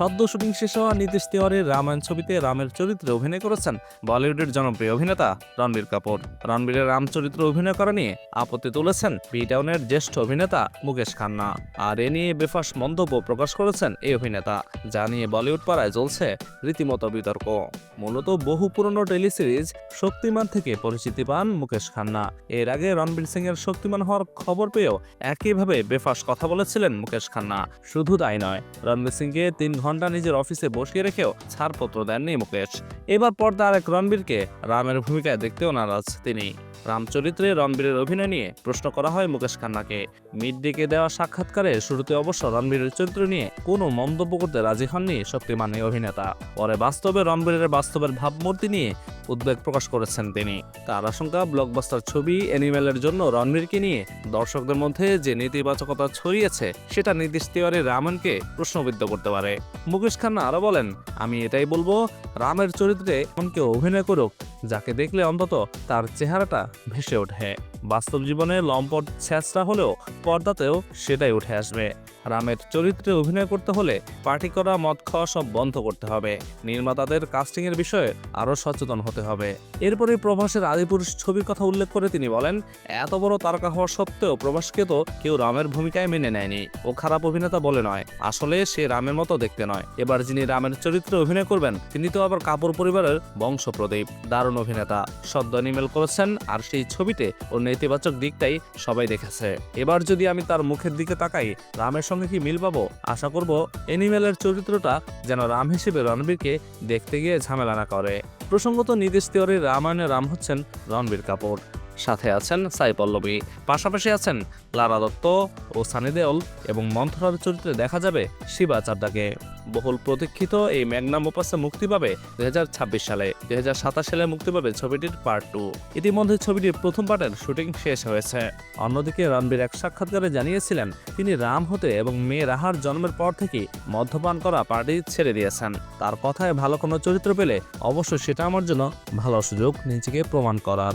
সদ্য শুটিং শেষ হওয়া নীতিশ তিওয়ারির রামায়ণ ছবিতে রামের চরিত্রে অভিনয় করেছেন বলিউডের জনপ্রিয় অভিনেতা রণবীর কাপুর। রণবীরের রাম চরিত্রে অভিনয় করা নিয়ে আপত্তি তুলেছেন বি টাউনের জ্যেষ্ঠ অভিনেতা মুকেশ খান্না। আর এ নিয়ে বেফাস মন্তব্য প্রকাশ করেছেন এই অভিনেতা, যা নিয়ে বলিউড পাড়ায় চলছে রীতিমতো বিতর্ক। মূলত বহু পুরনো টেলিসিরিজ শক্তিমান থেকে পরিচিতি পান মুকেশ খান্না। এর আগে রণবীর সিং এর শক্তিমান হওয়ার খবর পেয়েও একইভাবে বেফাস কথা বলেছিলেন মুকেশ খান্না। শুধু তাই নয়, রণবীর সিংকে তিন ঘণ্টা নিজের অফিসে বসিয়ে রেখেও ছাড়পত্র দেননি মুকেশ। এবার পর্দা আরেক রণবীরকে রামের ভূমিকায় দেখতেও নারাজ তিনি। রাম চরিত্রে রণবীরের অভিনয় নিয়ে প্রশ্ন করা হয় মুকেশ খান্নাকে। ডেকে দেওয়া সাক্ষাৎকারে শুরুতে অবশ্য রণবীরের চরিত্র নিয়ে কোনো মন্তব্য করতে রাজি হননি শক্তিমান অভিনেতা। পরে বাস্তবে রণবীরের বাস্তবের ভাবমূর্তি নিয়ে উদ্বেগ প্রকাশ করেছেন তিনি। তার আশঙ্কা, ব্লকবাস্টার ছবি অ্যানিমেলের জন্য রণবীরকে নিয়ে। দর্শকদের মধ্যে যে নেতিবাচকতা ছড়িয়েছে, সেটা নির্দিষ্ট তিওয়ারি রামনকে প্রশ্নবিদ্ধ করতে পারে। মুকেশ খান্না আরও বলেন, আমি এটাই বলব, রামের চরিত্রে এমন কেউ অভিনয় করুক, যাকে দেখলে অন্তত তার চেহারাটা ভেসে ওঠে। বাস্তব জীবনে লম্পট ছ্যাঁচড়া হলেও পর্দাতেও সেটাই উঠে আসবে। রামের চরিত্রে অভিনয় করতে হলে পার্টি করা, মদ খাওয়া সব বন্ধ করতে হবে। নির্মাতাদের কাস্টিং এর বিষয়ে আরও সচেতন হতে হবে। এরপরে প্রভাসের আদিপুরুষ ছবির কথা উল্লেখ করে তিনি বলেন, এত বড় তারকা হওয়া সত্ত্বেও প্রভাসকে তো কেউ রামের ভূমিকায় মেনে নেয়নি। ও খারাপ অভিনেতা বলে নয়। আসলে সে রামের মতো দেখতে নয়। এবার যিনি রামের চরিত্রে অভিনয় করবেন, তিনি তো আবার কাপুর পরিবারের বংশপ্রদীপ। দারুণ অভিনেতা। সদ্য নিমেল করেছেন আর সেই ছবিতে ওর নেতিবাচক দিকটাই সবাই দেখেছে। এবার যদি আমি তার মুখের দিকে তাকাই, রামের সঙ্গে কি মিল পাবো? আশা করব অ্যানিমেলের চরিত্রটা যেন রাম হিসেবে রণবীরকে দেখতে গিয়ে ঝামেলা না করে। প্রসঙ্গত নিদেশ তিওয়ারির রামায়ণের রাম হচ্ছেন রণবীর কাপুর। সাথে আছেন সাই পল্লবী। পাশাপাশি আছেন লারা দত্ত ও সানি দেওল এবং মন্থরার চরিত্রে দেখা যাবে শিবা চাড্ডাকে। বহুল প্রতীক্ষিত এই ম্যাগনাম ওপাসে মুক্তি পাবে দু হাজার ছাব্বিশ সালে। দুই সালে মুক্তি পাবে ছবিটির পার্ট টু ইতিমধ্যে ছবিটির প্রথম পার্টের শুটিং শেষ হয়েছে। অন্যদিকে রণবীর এক সাক্ষাৎকারে জানিয়েছিলেন, তিনি রাম হতে এবং মেয়ে রাহার জন্মের পর থেকেই মদ্যপান করা পার্টি ছেড়ে দিয়েছেন। তার কথায় ভালো কোনো চরিত্র পেলে অবশ্যই সেটা আমার জন্য ভালো সুযোগ নিজেকে প্রমাণ করার।